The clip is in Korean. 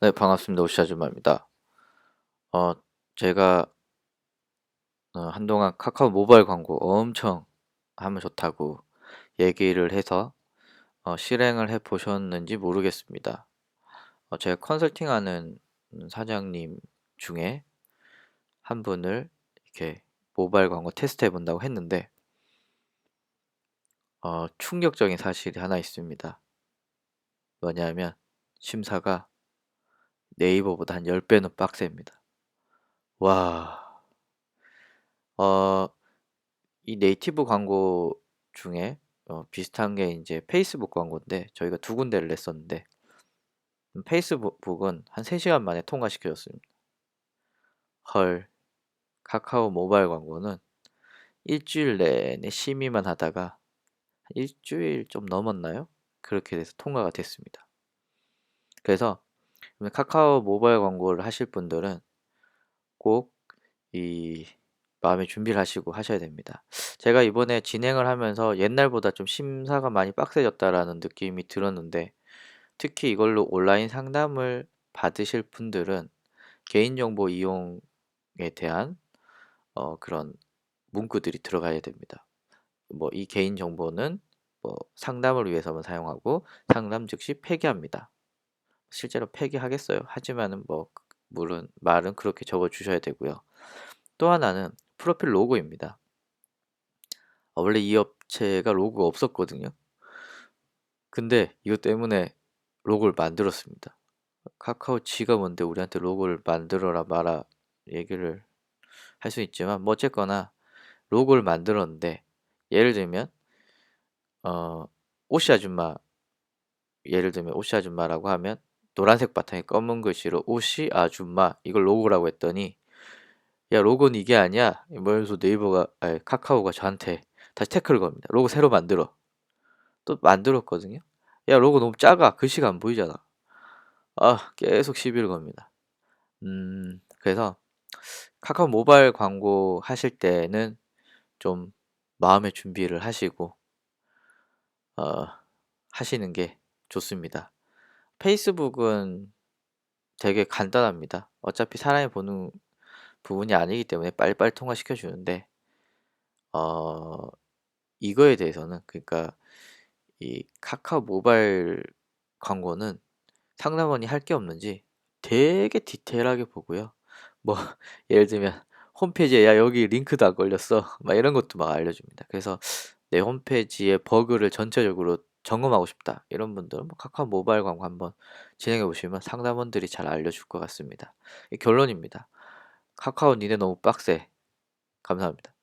네, 반갑습니다. 오시 아줌마입니다. 어, 제가 어, 한동안 카카오 모바일 광고 엄청 하면 좋다고 얘기를 해서 어, 실행을 해 보셨는지 모르겠습니다. 어, 제가 컨설팅하는 사장님 중에 한 분을 이렇게 모바일 광고 테스트 해 본다고 했는데 어, 충격적인 사실이 하나 있습니다. 뭐냐면 심사가 네이버보다 한 10배는 빡셉니다. 와, 어, 이 네이티브 광고 중에 어, 비슷한 게 이제 페이스북 광고인데 저희가 두 군데를 냈었는데 음, 페이스북은 한 3시간 만에 통과시켜줬습니다. 헐, 카카오 모바일 광고는 일주일 내내 심의만 하다가 일주일 좀 넘었나요? 그렇게 돼서 통과가 됐습니다. 그래서 카카오 모바일 광고를 하실 분들은 꼭 이 마음의 준비를 하시고 하셔야 됩니다. 제가 이번에 진행을 하면서 옛날보다 좀 심사가 많이 빡세졌다라는 느낌이 들었는데 특히 이걸로 온라인 상담을 받으실 분들은 개인정보 이용에 대한 어, 그런 문구들이 들어가야 됩니다. 뭐 이 개인정보는 뭐 상담을 위해서만 사용하고 상담 즉시 폐기합니다. 실제로 폐기하겠어요. 하지만은 뭐 물은 말은 그렇게 적어 주셔야 되고요. 또 하나는 프로필 로고입니다. 어, 원래 이 업체가 로고가 없었거든요. 근데 이것 때문에 로고를 만들었습니다. 카카오 지가 뭔데 우리한테 로고를 만들어라 마라 얘기를 할 수 있지만 뭐 어쨌거나 로고를 만들었는데 예를 들면 어 오씨 아줌마 예를 들면 오씨 아줌마라고 하면 노란색 바탕에 검은 글씨로 오씨 아줌마 이걸 로고라고 했더니 야 로고는 이게 아니야 이러면서 네이버가 아니, 카카오가 저한테 다시 태클을 겁니다. 로고 새로 만들어 또 만들었거든요. 야 로고 너무 작아 글씨가 안 보이잖아. 아 계속 시비를 겁니다. 음 그래서 카카오 모바일 광고 하실 때는 좀 마음의 준비를 하시고 어, 하시는 게 좋습니다. 페이스북은 되게 간단합니다. 어차피 사람이 보는 부분이 아니기 때문에 빨리빨리 통과시켜 주는데 어, 이거에 대해서는 그러니까 이 카카오 모바일 광고는 상담원이 할 게 없는지 되게 디테일하게 보고요. 뭐 예를 들면 홈페이지에 야 여기 링크도 안 걸렸어 막 이런 것도 막 알려줍니다. 그래서 내 홈페이지의 버그를 전체적으로 점검하고 싶다 이런 분들은 뭐 카카오 모바일 광고 한번 진행해 보시면 상담원들이 잘 알려줄 것 같습니다. 결론입니다. 카카오 니네 너무 빡세. 감사합니다.